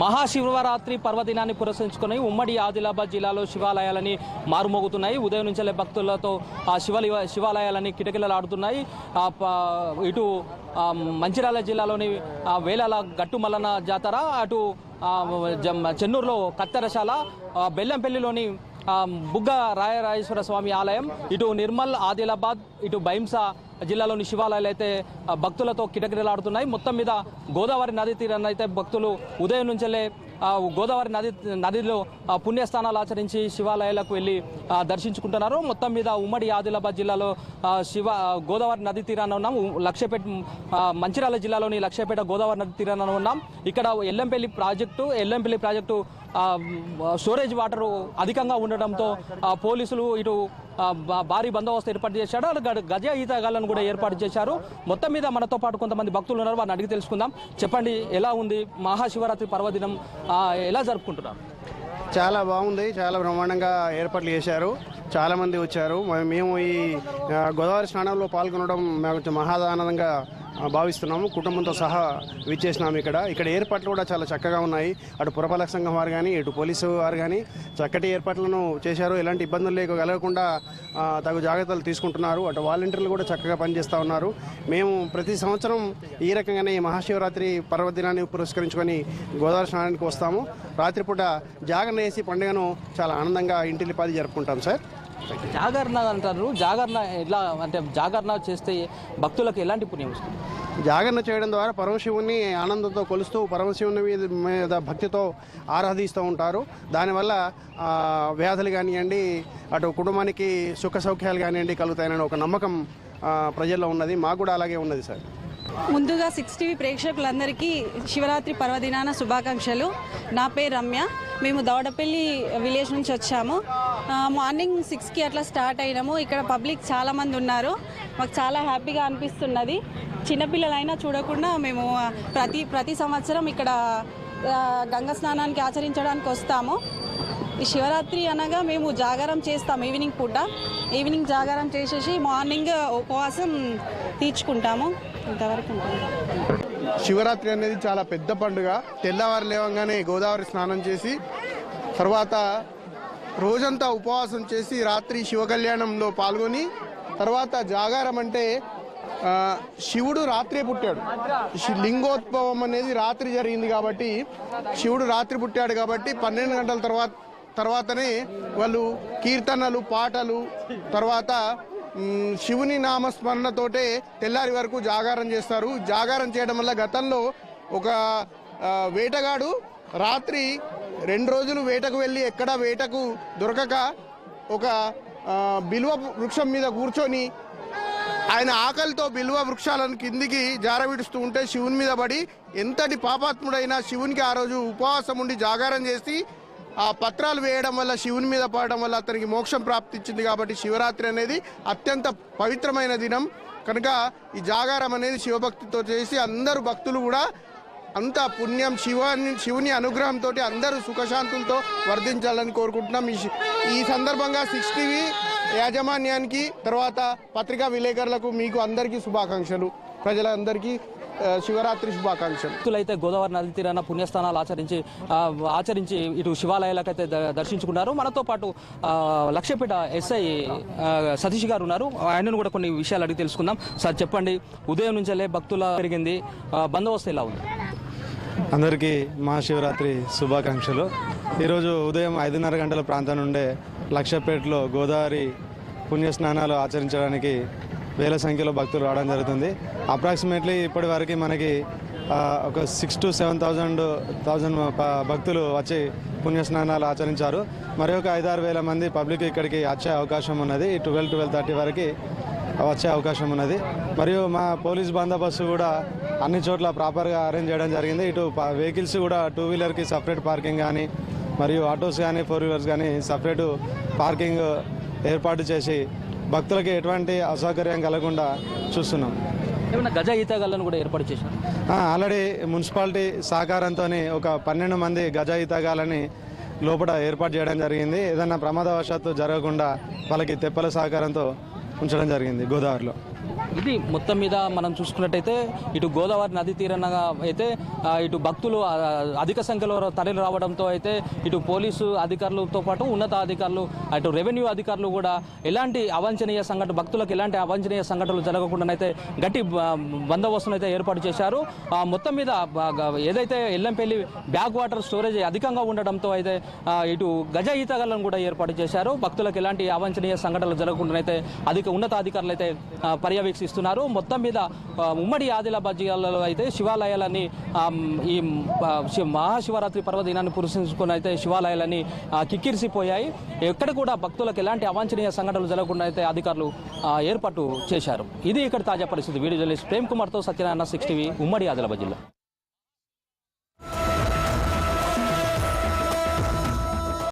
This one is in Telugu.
మహాశివరాత్రి పర్వదినాన్ని పురస్కరించుకొని ఉమ్మడి ఆదిలాబాద్ జిల్లాలో శివాలయాలని మారుమోగుతున్నాయి. ఉదయం నుంచే భక్తులతో ఆ శివలి శివాలయాలని కిటకిలలాడుతున్నాయి. ఇటు మంచిర్యాల జిల్లాలోని వేలాల గట్టుమల్లన జాతర అటు చెన్నూరులో కత్తెరశాల బెల్లంపల్లిలోని బుగ్గ రాయరాజేశ్వర స్వామి ఆలయం ఇటు నిర్మల్ ఆదిలాబాద్ ఇటు బైంసా జిల్లాలోని శివాలయాలు అయితే భక్తులతో కిటకిటలాడుతున్నాయి. మొత్తం మీద గోదావరి నది తీరాన్ని అయితే భక్తులు ఉదయం నుంచెల్లే గోదావరి నది నదిలో పుణ్యస్థానాలు ఆచరించి శివాలయాలకు వెళ్ళి దర్శించుకుంటున్నారు. మొత్తం మీద ఉమ్మడి ఆదిలాబాద్ జిల్లాలో శివ గోదావరి నది తీరాన ఉన్నాం. లక్ష్యపేట మంచిర్యాల జిల్లాలోని లక్ష్యపేట గోదావరి నది తీరాన ఉన్నాం. ఇక్కడ Yellampalli project Yellampalli project storage water అధికంగా ఉండడంతో పోలీసులు ఇటు భారీ బందోబస్తు ఏర్పాటు చేశాడు అలాగే గ- గజ ఈతగాళ్ళను కూడా ఏర్పాటు చేశారు. మొత్తం మీద మనతో పాటు కొంతమంది భక్తులు ఉన్నారు. వారిని అడిగి తెలుసుకుందాం. చెప్పండి ఎలా ఉంది మహాశివరాత్రి పర్వదినం? ఎలా జరుపుకుంటున్నారు? చాలా బాగుంది. చాలా బ్రహ్మాండంగా ఏర్పాట్లు చేశారు. చాలామంది వచ్చారు. మేము ఈ గోదావరి స్నానంలో పాల్గొనడం మాకు కొంచెం మహాదానందంగా భావిస్తున్నాము. కుటుంబంతో సహా విచ్చేసినాము ఇక్కడ. ఇక్కడ ఏర్పాట్లు కూడా చాలా చక్కగా ఉన్నాయి. అటు పురపాలక సంఘం వారు కానీ ఇటు పోలీసు వారు కానీ చక్కటి ఏర్పాట్లను చేశారు. ఎలాంటి ఇబ్బందులు లేక కలగకుండా తగు జాగ్రత్తలు తీసుకుంటున్నారు. అటు వాలంటీర్లు కూడా చక్కగా పనిచేస్తూ ఉన్నారు. మేము ప్రతి సంవత్సరం ఈ రకంగానే మహాశివరాత్రి పర్వదినాన్ని పురస్కరించుకొని గోదావరి స్నానానికి వస్తాము. రాత్రిపూట జాగరణ వేసి పండుగను చాలా ఆనందంగా ఇంటిల్లిపాది జరుపుకుంటాం సార్. జాగరణ అంటారు. జాగరణ ఎలా అంటే జాగరణ చేస్తే భక్తులకు ఎలాంటి పుణ్యం వస్తుంది? జాగరణ చేయడం ద్వారా పరమశివుని ఆనందంతో కొలుస్తూ పరమశివుని మీద మీద భక్తితో ఆరాధిస్తూ ఉంటారు. దానివల్ల వ్యాధులు కానివ్వండి అటు కుటుంబానికి సుఖ సౌఖ్యాలు కానివ్వండి కలుగుతాయని ఒక నమ్మకం ప్రజల్లో ఉన్నది. మాకు కూడా అలాగే ఉన్నది సార్. ముందుగా సిక్స్ టీవీ ప్రేక్షకులందరికీ శివరాత్రి పర్వదినాన శుభాకాంక్షలు. నా పేరు రమ్య. మేము దౌడపల్లి విలేజ్ నుంచి వచ్చాము. మార్నింగ్ సిక్స్కి అట్లా స్టార్ట్ అయినాము. ఇక్కడ పబ్లిక్ చాలామంది ఉన్నారు. మాకు చాలా హ్యాపీగా అనిపిస్తున్నది. చిన్నపిల్లలైనా చూడకుండా మేము ప్రతి ప్రతి సంవత్సరం ఇక్కడ గంగా స్నానానికి ఆచరించడానికి వస్తాము. ఈ శివరాత్రి అనగా మేము జాగారం చేస్తాం ఈవినింగ్ పూట. ఈవినింగ్ జాగారం చేసేసి మార్నింగ్ ఉపవాసం తీర్చుకుంటాము. ఇంతవరకు శివరాత్రి అనేది చాలా పెద్ద పండుగ. తెల్లవారు లేవగానే గోదావరి స్నానం చేసి తర్వాత రోజంతా ఉపవాసం చేసి రాత్రి శివ కళ్యాణంలో పాల్గొని తర్వాత జాగారం అంటే శివుడు రాత్రే పుట్టాడు. శి- లింగోద్భవం అనేది రాత్రి జరిగింది కాబట్టి శివుడు రాత్రి పుట్టాడు కాబట్టి పన్నెండు గంటల తర్వాత తర్వాతనే వాళ్ళు కీర్తనలు పాటలు తర్వాత శివుని నామస్మరణతోటే తెల్లారి వరకు జాగారం చేస్తారు. జాగారం చేయడం వల్ల గతంలో ఒక వేటగాడు రాత్రి రెండు రోజులు వేటకు వెళ్ళి ఎక్కడ వేటకు దొరకక ఒక బిల్వ వృక్షం మీద కూర్చొని ఆయన ఆకలితో బిల్వ వృక్షాలను కిందికి జారవిడుస్తూ ఉంటే శివుని మీద పడి ఎంతటి పాపాత్ముడైనా శివునికి ఆ రోజు ఉపవాసం ఉండి జాగారం చేసి ఆ పత్రాలు వేయడం వల్ల శివుని మీద పడడం వల్ల అతనికి మోక్షం ప్రాప్తించింది కాబట్టి శివరాత్రి అనేది అత్యంత పవిత్రమైన దినం. కనుక ఈ జాగారం అనేది శివభక్తితో చేసి అందరూ భక్తులు కూడా అంత పుణ్యం శివాని శివుని అనుగ్రహంతో అందరూ సుఖశాంతులతో వర్ధించాలని కోరుకుంటున్నాం. ఈ ఈ సందర్భంగా సిక్స్ టీవీ యాజమాన్యానికి తర్వాత పత్రికా విలేకరులకు మీకు అందరికీ శుభాకాంక్షలు. ప్రజలందరికీ శివరాత్రి శుభాకాంక్షలు. భక్తులైతే గోదావరి నది తీరాన పుణ్యస్థానాలు ఆచరించి ఆచరించి ఇటు శివాలయాలకైతే ద- దర్శించుకున్నారు. మనతో పాటు లక్ష్యపేట ఎస్ఐ సతీష్ గారు ఉన్నారు. ఆయనను కూడా కొన్ని విషయాలు అడిగి తెలుసుకుందాం. సార్ చెప్పండి. ఉదయం నుంచే భక్తుల పెరిగింది. బందోబస్తు ఎలా ఉంది? అందరికీ మహాశివరాత్రి శుభాకాంక్షలు. ఈరోజు ఉదయం ఐదున్నర గంటల ప్రాంతం నుండే లక్షపేటలో గోదావరి పుణ్యస్నానాలు ఆచరించడానికి వేల సంఖ్యలో భక్తులు రావడం జరుగుతుంది. అప్రాక్సిమేట్లీ ఇప్పటి వరకు మనకి ఒక six to seven thousand thousand భక్తులు వచ్చి పుణ్యస్నానాలు ఆచరించారు. మరి ఒక ఐదారు వేల మంది పబ్లిక్ ఇక్కడికి వచ్చే అవకాశం ఉన్నది. ట్వెల్వ్ ట్వెల్వ్ థర్టీ వరకు వచ్చే అవకాశం ఉన్నది. మరియు మా పోలీస్ బందోబస్తు కూడా అన్ని చోట్ల ప్రాపర్గా అరేంజ్ చేయడం జరిగింది. ఇటు వెహికల్స్ కూడా టూ వీలర్కి సపరేట్ పార్కింగ్ కానీ మరియు ఆటోస్ కానీ ఫోర్ వీలర్స్ కానీ సపరేట్ పార్కింగ్ ఏర్పాటు చేసి భక్తులకి ఎటువంటి అసౌకర్యం కలగకుండా చూస్తున్నాం. ఏమైనా గజ ఈతగాళ్ళను కూడా ఏర్పాటు చేశారు? ఆల్రెడీ మున్సిపాలిటీ సహకారంతో ఒక పన్నెండు మంది గజ ఈతగాలని లోపల ఏర్పాటు చేయడం జరిగింది. ఏదైనా ప్రమాదవశాత్తు జరగకుండా వాళ్ళకి తెప్పల సహకారంతో ఉంచడం జరిగింది గోదావరిలో. ఇది మొత్తం మీద మనం చూసుకున్నట్టయితే ఇటు గోదావరి నది తీరనగా అయితే ఇటు భక్తులు అధిక సంఖ్యలో తరలి రావడంతో అయితే ఇటు పోలీసు అధికారులతో పాటు ఉన్నత అధికారులు అటు రెవెన్యూ అధికారులు కూడా ఎలాంటి అవాంఛనీయ సంఘటన భక్తులకు ఎలాంటి అవాంఛనీయ సంఘటనలు జరగకుండా అయితే గట్టి బందోబస్తును అయితే ఏర్పాటు చేశారు. మొత్తం మీద ఏదైతే ఎల్లంపల్లి బ్యాక్ వాటర్ స్టోరేజ్ అధికంగా ఉండడంతో అయితే ఇటు గజ ఈతగాలను కూడా ఏర్పాటు చేశారు. భక్తులకు ఎలాంటి అవాంఛనీయ సంఘటనలు జరగకుండా అయితే అధిక ఉన్నతాధికారులు అయితే పర్యవేక్షిస్తున్నారు. మొత్తం మీద ఉమ్మడి ఆదిలాబాద్ జిల్లాలో అయితే శివాలయాలని ఈ మహాశివరాత్రి పర్వదినాన్ని పురస్కరించుకొని అయితే శివాలయాలని కిక్కిరిసిపోయాయి. ఎక్కడ కూడా భక్తులకు ఎలాంటి అవాంఛనీయ సంఘటనలు జరగకుండా అయితే అధికారులు ఏర్పాటు చేశారు. ఇది ఇక్కడ తాజా పరిస్థితి. వీడియో జర్నలిస్ట్ ప్రేమ్ కుమార్తో సత్యనారాయణ సిక్స్ టీవీ ఉమ్మడి ఆదిలాబాద్ జిల్లా.